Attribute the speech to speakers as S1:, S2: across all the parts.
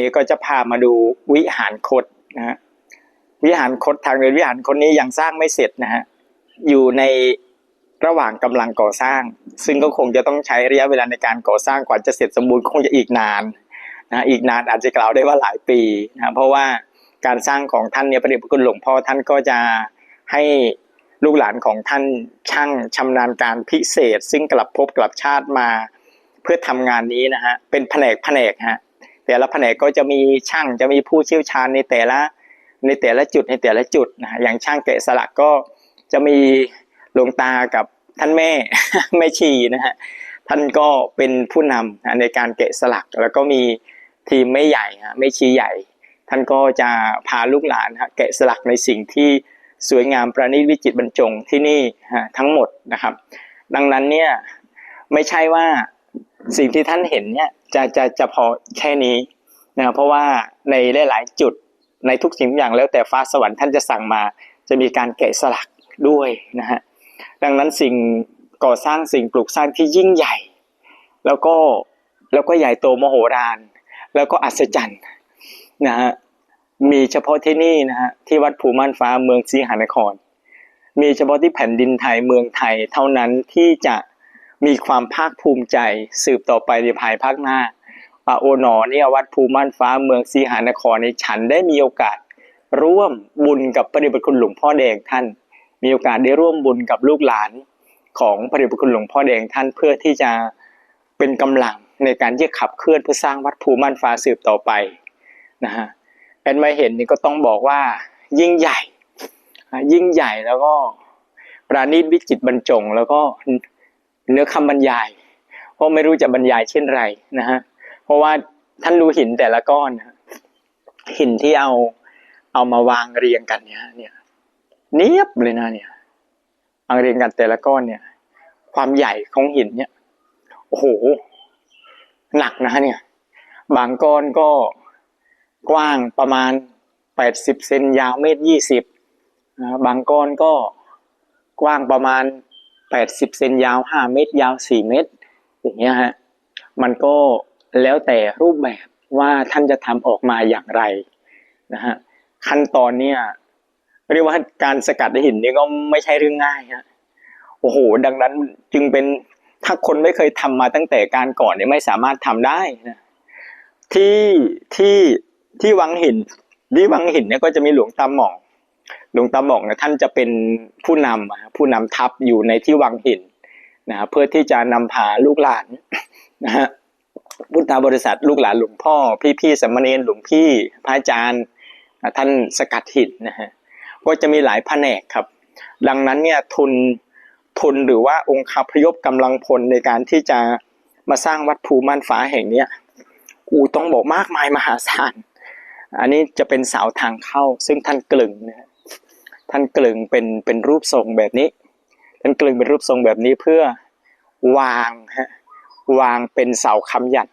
S1: นี้ก็จะพามาดูวิหารคดนะฮะวิหารคดทางเดินวิหารคดนี้ยังสร้างไม่เสร็จนะฮะอยู่ในระหว่างกำลังก่อสร้าง ซึ่งก็คงจะต้องใช้ระยะเวลาในการก่อสร้างกว่าจะเสร็จสมบูรณ์คงจะอีกนานนะอีกนานอาจจะกล่าวได้ว่าหลายปีนะเพราะว่าการสร้างของท่านเนี่ยพระเดชพระคุณหลวงพ่อท่านก็จะให้ลูกหลานของท่านช่างชำนาญการพิเศษ ซึ่งกลับภพกลับชาติมา เพื่อทำงานนี้นะฮะเป็นแผนกแผนกฮะ แต่ละแผนกก็จะมีช่างจะมีผู้เชี่ยวชาญในแต่ละในแต่ละจุดในแต่ละจุดนะฮะอย่างช่างแกะสลักก็จะมีหลวงตากับท่านแม่แม่ชีนะฮะท่านก็เป็นผู้นำในการแกะสลักแล้วก็มีทีมไม่ใหญ่ฮะไม่ชีใหญ่ ท่านก็จะพาลูกหลานฮะแกะสลักในสิ่งที่สวยงามประณีตวิจิตรบรรจงที่นี่ฮะทั้งหมดนะครับ ดังนั้นเนี่ยไม่ใช่ว่า สิ่งที่ท่านเห็นเนี่ยจะจะจะพอแค่นี้นะเพราะว่าในหลาย ๆ จุดในทุกสิ่งทุกอย่างแล้วแต่ฟ้าสวรรค์ท่านจะสั่งมา จะมีการแกะสลักด้วยนะฮะดังนั้นสิ่งก่อสร้างสิ่งปลูกสร้างที่ยิ่งใหญ่ แล้วก็แล้วก็ใหญ่โตมโหฬารแล้วก็อัศจรรย์นะฮะมีเฉพาะที่นี่นะฮะที่วัดภูม่านฟ้าเมืองศรีหานคร มีเฉพาะที่แผ่นดินไทยเมืองไทยเท่านั้นที่จะ มีความภาคภูมิใจสืบต่อไปในภายภาคหน้าว่าโอหนอเนี่ยวัดภูม่านฟ้าเมืองศรีหานครในฉันได้มีโอกาส ร่วมบุญกับพระเดชพระคุณหลวงพ่อแดงท่าน มีโอกาสได้ร่วมบุญกับลูกหลานของพระเดชพระคุณหลวงพ่อแดงท่านเพื่อที่จะเป็นกำลังในการที่จะขับเคลื่อนเพื่อสร้างวัดภูม่านฟ้าสืบต่อไปนะฮะแอนมาเห็นนี่ก็ต้องบอกว่ายิ่งใหญ่ ยิ่งใหญ่แล้วก็ปราณีตวิจิตบรรจง แล้วก็ เนื้อคำบรรยาย เพราะไม่รู้จะบรรยายเช่นไรนะฮะเพราะว่าท่านดูหินแต่ละก้อนหินที่เอาเอามาวางเรียงกันเนี่ยเนี่ยเนียบเลยนะเนี่ยวางเรียงกันแต่ละก้อนเนี่ย ความใหญ่ของหินเนี่ยโอ้โหหนักนะเนี่ย บางก้อนก็กว้างประมาณแปดสิบเซนยาวเมตรยี่สินะบางก้อนก็กว้างประมาณ แปดสิบเซนยาวห้าเมตร ยาวสี่เมตร อย่างเงี้ยฮะมันก็แล้วแต่รูปแบบว่าท่านจะทำออกมาอย่างไรนะฮะขั้นตอนเนี่ยเรียกว่าการสกัดหินนี่ก็ไม่ใช่เรื่องง่ายฮะโอ้โห ดังนั้นจึงเป็นถ้าคนไม่เคยทำมาตั้งแต่การก่อนเนี่ยไม่สามารถทำได้นะที่ที่ที่วังหินที่วังหินเนี่ยก็จะมีหลวงตาหม่อง หลวงตาหม่องเนี่ยท่านจะเป็นผู้นำผู้นำทัพอยู่ในที่วังหินนะเพื่อที่จะนำพาลูกหลานนะฮะพุทธบริษัทลูกหลานหลวงพ่อ พี่พี่สมณเณรหลวงพี่พระอาจารย์ท่านสกัดหินนะฮะก็จะมีหลายแผนกครับ ดังนั้นเนี่ยทุนทุนหรือว่าองค์คาพยพกำลังพลในการที่จะมาสร้างวัดภูม่านฟ้าแห่งเนี้ยอูต้องบอกมากมายมหาศาล อันนี้จะเป็นเสาทางเข้า ซึ่งท่านกลึงนะ ท่านกลึงเป็นเป็นรูปทรงแบบนี้ ท่านกลึงเป็นรูปทรงแบบนี้เพื่อวางฮะวางเป็นเสาค้ำยัน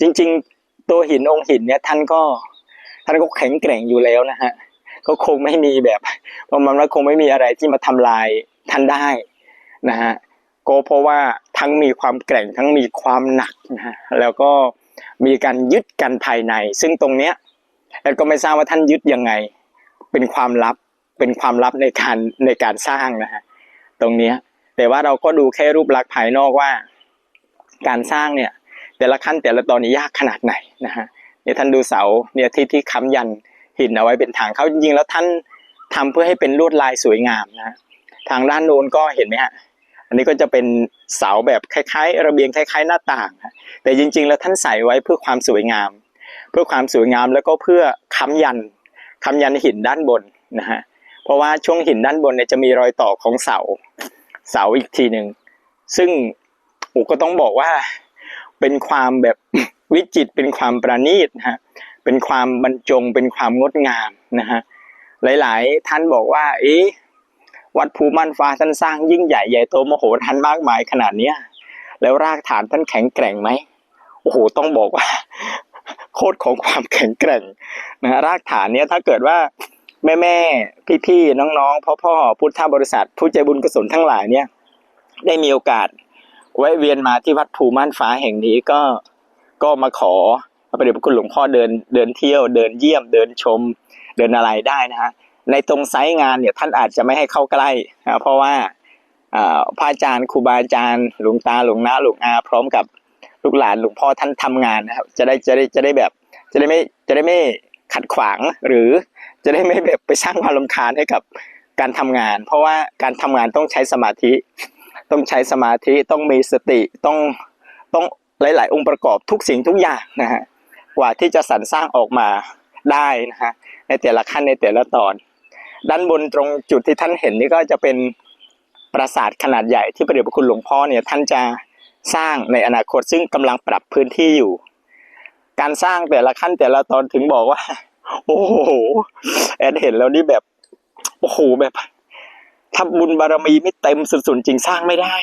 S1: จริงๆตัวหินองค์หินเนี่ยท่านก็ท่านก็แข็งแกร่งอยู่แล้วนะฮะก็คงไม่มีแบบประมาณว่าคงไม่มีอะไรที่มาทำลายท่านได้นะฮะก็เพราะว่าทั้งมีความแกร่งทั้งมีความหนักนะฮะแล้วก็มีการยึดกันภายใน ซึ่งตรงเนี้ยแล้วก็ไม่ทราบว่าท่านยึดยังไงเป็นความลับ เป็นความลับในการในการสร้างนะฮะตรงนี้แต่ว่าเราก็ดูแค่รูปลักษณ์ภายนอกว่า การสร้างเนี่ย แต่ละขั้นแต่ละตอนนี้ยากขนาดไหนนะฮะเนี่ยท่านดูเสาเนี่ยที่ที่ค้ำยันหินเอาไว้เป็นทางเขาจริงๆแล้วท่านทำเพื่อให้เป็นลวดลายสวยงามนะทางด้านโน้นก็เห็นไหมฮะอันนี้ก็จะเป็นเสาแบบคล้ายๆ ระเบียงคล้าย ๆ หน้าต่าง แต่จริง ๆ แล้วท่านใส่ไว้เพื่อความสวยงาม เพื่อความสวยงามแล้วก็เพื่อค้ำยันค้ำยันหินด้านบนนะฮะ เพราะว่าช่วงหินด้านบนเนี่ยจะมีรอยต่อของเสา เสาอีกทีหนึ่งซึ่งอ้ก็ต้องบอกว่า เป็นความแบบวิจิตเป็นความประณีตนะฮะเป็นความบรรจงเป็นความงดงามนะฮะหลาย ๆ ท่านบอกว่า เอ๊ะวัดภูมันฟ้าท่านสร้างยิ่งใหญ่ใหญ่โตมโหฬารมากมายขนาดเนี้ยแล้วรากฐานท่านแข็งแกร่งไหมโอ้โหต้องบอกว่า โคตรของความแข็งแกร่งนะรากฐานเนี้ยถ้าเกิดว่า แม่แม่พี่พี่น้องๆพ่อพ่อพุทธบริษัท ผู้ใจบุญกุศลทั้งหลายเนี่ย ได้มีโอกาสแวะเวียนมาที่วัดภูม่านฟ้าแห่งนี้ก็ก็มาขอพระเดชพระคุณหลวงพ่อเดินเดินเที่ยว เดินเยี่ยมเดินชม เดินอะไรได้นะฮะในตรงไซต์งานเนี่ยท่านอาจจะไม่ให้เข้าใกล้นะเพราะว่าอ่าพระอาจารย์ครูบาอาจารย์หลวงตาหลวงน้าหลวงอาพร้อมกับลูกหลานหลวงพ่อท่านทำงานนะครับจะได้จะได้จะได้แบบ จะได้ไม่จะได้ไม่ขัดขวางหรือ จะได้ไม่แบบไปสร้างความรำคาญให้กับการทำงาน เพราะว่าการทำงานต้องใช้สมาธิ ต้องใช้สมาธิต้องมีสติต้องต้องหลาย ๆ องค์ประกอบทุกสิ่งทุกอย่างนะฮะกว่าที่จะสรรสร้างออกมาได้นะฮะในแต่ละขั้นในแต่ละตอน ด้านบนตรงจุดที่ท่านเห็นนี่ก็จะเป็นปราสาทขนาดใหญ่ที่พระเดชพระคุณหลวงพ่อเนี่ยท่านจะสร้างในอนาคตซึ่งกำลังปรับพื้นที่อยู่ การสร้างแต่ละขั้นแต่ละตอนถึงบอกว่า โอ้โห แอดเห็นแล้วนี่แบบ โอ้โหแบบถ้าบุญบารมีไม่เต็มสุดๆจริงสร้างไม่ได้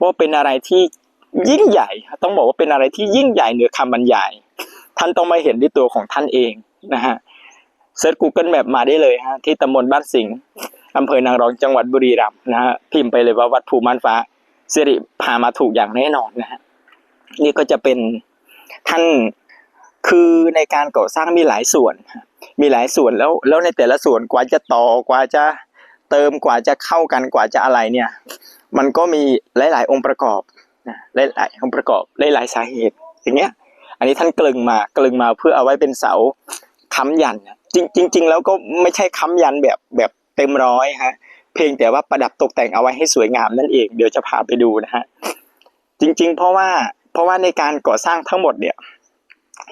S1: ว่าเป็นอะไรที่ยิ่งใหญ่ ต้องบอกว่าเป็นอะไรที่ยิ่งใหญ่เหนือคำบรรยาย ท่านต้องมาเห็นด้วยตัวของท่านเองนะฮะเซิร์ช Google Map มาได้เลยฮะที่ตำบลบ้านสิงห์อำเภอนางรองจังหวัดบุรีรัมย์นะฮะพิมพ์ไปเลยว่าวัดภูม่านฟ้าสิริพามาถูกอย่างแน่นอนนะฮะนี่ก็จะเป็นท่าน คือในการก่อสร้างมีหลายส่วน มีหลายส่วนแล้วแล้วในแต่ละส่วนกว่าจะต่อกว่าจะเติมกว่าจะเข้ากันกว่าจะอะไรเนี่ย มันก็มีหลาย ๆ องค์ประกอบนะหลายๆองค์ประกอบหลายๆสาเหตุ อย่างเงี้ย อันนี้ท่านกลึงมากลึงมาเพื่อเอาไว้เป็นเสาค้ำยันจริงจริง ๆ แล้วก็ไม่ใช่ค้ำยันแบบแบบเต็มร้อยฮะเพียงแต่ว่าประดับตกแต่งเอาไว้ให้สวยงามนั่นเองเดี๋ยวจะพาไปดูนะฮะจริง ๆ เพราะว่าเพราะว่าในการก่อสร้างทั้งหมดเนี่ย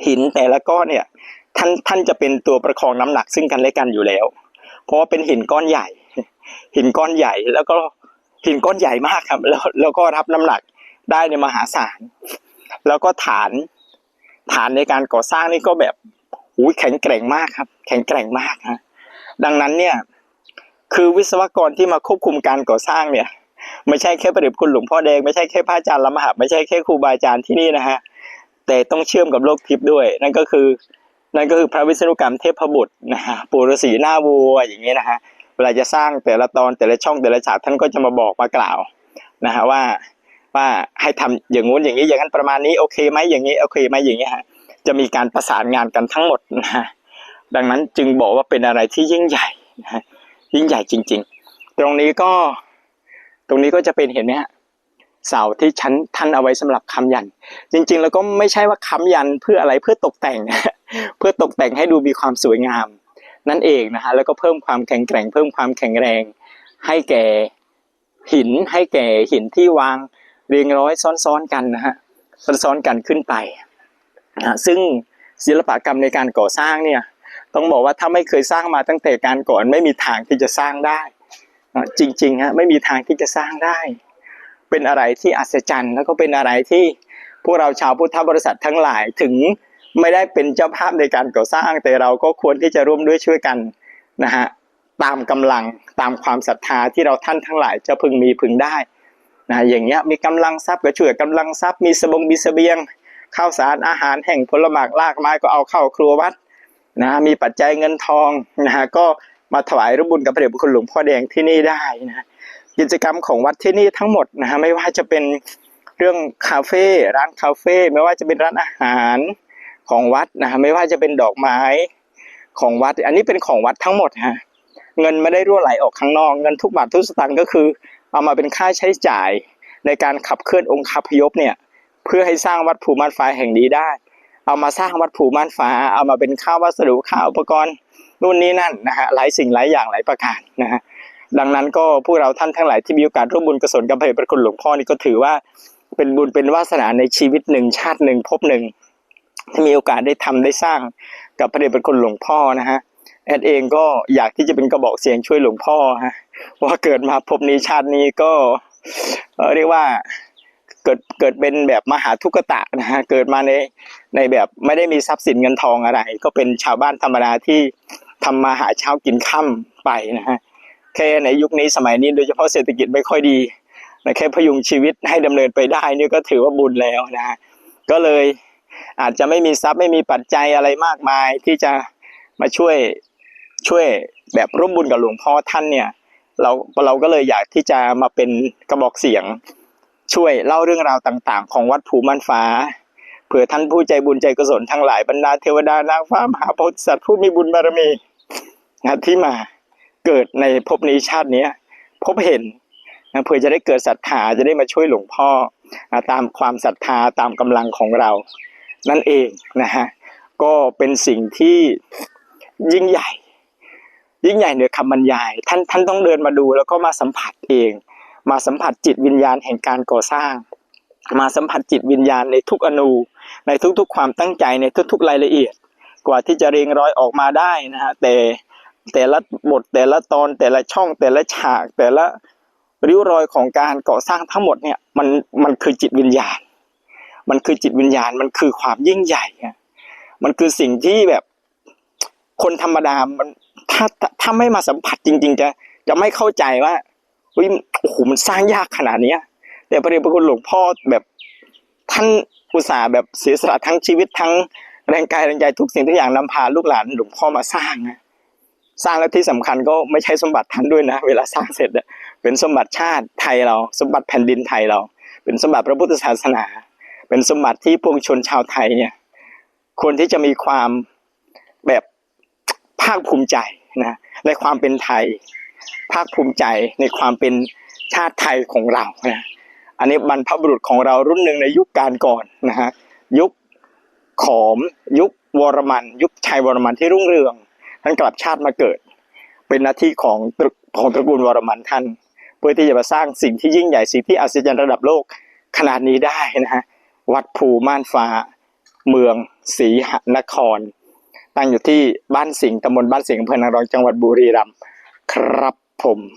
S1: หินแต่ละก้อนเนี่ยท่านท่านจะเป็นตัวประคองน้ำหนักซึ่งกันและกันอยู่แล้ว เพราะว่าเป็นหินก้อนใหญ่ หินก้อนใหญ่แล้วก็หินก้อนใหญ่มากครับ แล้วแล้วก็รับน้ำหนักได้ในมหาศาลแล้วก็ฐานฐานในการก่อสร้างนี่ก็แบบหูแข็งแกร่งมากครับ แข็งแกร่งมากฮะดังนั้นเนี่ยคือวิศวกรที่มาควบคุมการก่อสร้างเนี่ย ไม่ใช่แค่ประเดชคุณหลวงพ่อแดงไม่ใช่แค่พระอาจารย์ละมหาไม่ใช่แค่ครูบาอาจารย์ที่นี่นะฮะ แต่ต้องเชื่อมกับโลกทิพย์ด้วย นั่นก็คือ นั่นก็คือพระวิษณุกรรมเทพบุตรนะฮะปู่ฤาษีหน้าวัวอย่างนี้นะฮะเวลาจะสร้างแต่ละตอนแต่ละช่องแต่ละฉากท่านก็จะมาบอกมากล่าวนะฮะว่าว่าให้ทำอย่างงู้นอย่างนี้อย่างนั้นประมาณนี้โอเคไหมอย่างนี้โอเคไหมอย่างนี้ฮะจะมีการประสานงานกันทั้งหมดนะฮะดังนั้นจึงบอกว่าเป็นอะไรที่ยิ่งใหญ่นะฮะยิ่งใหญ่จริง ๆ ตรงนี้ก็ตรงนี้ก็จะเป็นเห็นไหมฮะ เสาที่ชั้นท่านเอาไว้สำหรับค้ำยัน จริง ๆ แล้วก็ไม่ใช่ว่าค้ำยันเพื่ออะไรเพื่อตกแต่ง เพื่อตกแต่งให้ดูมีความสวยงาม นั่นเองนะฮะแล้วก็เพิ่มความแข็งแกร่ง เพิ่มความแข็งแรง ให้แก่หินให้แก่หินที่วางเรียงร้อยซ้อนๆกันนะฮะซ้อนๆกันขึ้นไปนะซึ่งศิลปกรรมในการก่อสร้างเนี่ยต้องบอกว่าถ้าไม่เคยสร้างมาตั้งแต่การก่อนไม่มีทางที่จะสร้างได้ จริงๆฮะไม่มีทางที่จะสร้างได้ เป็นอะไรที่อัศจรรย์แล้วก็เป็นอะไรที่พวกเราชาวพุทธบริษัททั้งหลายถึงไม่ได้เป็นเจ้าภาพในการก่อสร้าง แต่เราก็ควรที่จะร่วมด้วยช่วยกันนะฮะตามกำลังตามความศรัทธาที่เราท่านทั้งหลายจะพึงมีพึงได้นะอย่างเงี้ยมีกำลังทรัพย์ก็ช่วยกำลังทรัพย์มีสบงมีเสบียงข้าวสารอาหารแห่งผลหมากลากไม้ก็เอาเข้าครัววัดนะมีปัจจัยเงินทองนะฮะก็มาถวายรบุญกับพระเดชพระคุณหลวงพ่อแดงที่นี่ได้นะ กิจกรรมของวัดที่นี่ทั้งหมดนะฮะไม่ว่าจะเป็นเรื่องคาเฟ่ร้านคาเฟ่ไม่ว่าจะเป็นร้านอาหารของวัดนะฮะไม่ว่าจะเป็นดอกไม้ของวัด อันนี้เป็นของวัดทั้งหมดฮะเงินไม่ได้รั่วไหลออกข้างนอกเงินทุกบาททุกสตางค์ก็คือ เอามาเป็นค่าใช้จ่ายในการขับเคลื่อนองค์คาพยพเนี่ยเพื่อให้สร้างวัดภูม่านฟ้าแห่งนี้ได้ เอามาสร้างวัดภูม่านฟ้า เอามาเป็นค่าวัสดุค่าอุปกรณ์นู่นนี่นั่นนะฮะหลายสิ่งหลายอย่างหลายประการนะฮะ ดังนั้นก็พวกเราท่านทั้งหลายที่มีโอกาสร่วมบุญกุศลกับพระเดชพระคุณหลวงพ่อนี่ก็ถือว่าเป็นบุญเป็นวาสนาในชีวิตหนึ่งชาติหนึ่งภพหนึ่งที่มีโอกาสได้ทำได้สร้างกับพระเดชพระคุณหลวงพ่อนะฮะแอดเองก็อยากที่จะเป็นกระบอกเสียงช่วยหลวงพ่อฮะว่าเกิดมาภพนี้ชาตินี้ก็เรียกว่าเกิดเกิดเป็นแบบมหาทุกตะนะฮะเกิดมาในในแบบไม่ได้มีทรัพย์สินเงินทองอะไร ก็เป็นชาวบ้านธรรมดาที่ทำมาหาเช้ากินค่ำไปนะฮะ แค่ในยุคนี้สมัยนี้โดยเฉพาะเศรษฐกิจไม่ค่อยดีนะแค่พยุงชีวิตให้ดำเนินไปได้นี่ก็ถือว่าบุญแล้วนะ ก็เลยอาจจะไม่มีทรัพย์ไม่มีปัจจัยอะไรมากมายที่จะมาช่วยช่วยแบบร่วมบุญกับหลวงพ่อท่านเนี่ย เราเราก็เลยอยากที่จะมาเป็นกระบอกเสียง ช่วยเล่าเรื่องราวต่างๆ ของวัดภูมันฟ้าเผื่อท่านผู้ใจบุญใจกุศลทั้งหลายบรรดาเทวดานางฟ้ามหาโพธิสัตว์ผู้มีบุญบารมีนะที่มา เกิดในภพนี้ชาตินี้พบเห็นนะเพื่อจะได้เกิดศรัทธาจะได้มาช่วยหลวงพ่อตามความศรัทธาตามกำลังของเรา นั่นเองนะฮะก็เป็นสิ่งที่ยิ่งใหญ่ ยิ่งใหญ่เหนือคำบรรยาย ท่านท่านต้องเดินมาดูแล้วก็มาสัมผัสเอง มาสัมผัสจิตวิญญาณแห่งการก่อสร้าง มาสัมผัสจิตวิญญาณในทุกอนูในทุกๆ ความตั้งใจในทุก ๆ รายละเอียด กว่าที่จะเรียงร้อยออกมาได้นะฮะแต่ แต่ละบทแต่ละตอนแต่ละช่องแต่ละฉากแต่ละริ้วรอยของการก่อสร้างทั้งหมดเนี่ยมันมันคือจิตวิญญาณ มันคือจิตวิญญาณมันคือความยิ่งใหญ่อะมันคือสิ่งที่แบบคนธรรมดามันถ้าถ้าไม่มาสัมผัสจริง ๆ จะจะไม่เข้าใจว่าเฮ้ยโอ้โหมันสร้างยากขนาดเนี้ย แต่พระเดชพระคุณหลวงพ่อแบบท่านอุตส่าห์แบบเสียสละทั้งชีวิตทั้งแรงกายแรงใจทุกสิ่งทุกอย่างนำพาลูกหลานหลวงพ่อมาสร้างนะ สร้างแล้วที่สำคัญก็ไม่ใช่สมบัติท่านด้วยนะ เวลาสร้างเสร็จเป็นสมบัติชาติไทยเรา สมบัติแผ่นดินไทยเรา เป็นสมบัติพระพุทธศาสนา เป็นสมบัติที่ปวงชนชาวไทยเนี่ยควรที่จะมีความแบบภาคภูมิใจนะในความเป็นไทย ภาคภูมิใจในความเป็นชาติไทยของเรานะอันนี้บรรพบุรุษของเรารุ่นหนึ่งในยุคการก่อนนะฮะยุคขอม ยุควรมัน ยุคชัยวรมันที่รุ่งเรือง ท่านกลับชาติมาเกิด เป็นหน้าที่ของตระของตระกูลวรมันท่าน เพื่อที่จะมาสร้างสิ่งที่ยิ่งใหญ่สิ่งที่อัศจรรย์ระดับโลกขนาดนี้ได้นะฮะวัดภูม่านฟ้า เมืองศรีหนคร ตั้งอยู่ที่บ้านสิงห์ตำบลบ้านสิงห์อำเภอนางรองจังหวัดบุรีรัมย์ครับผม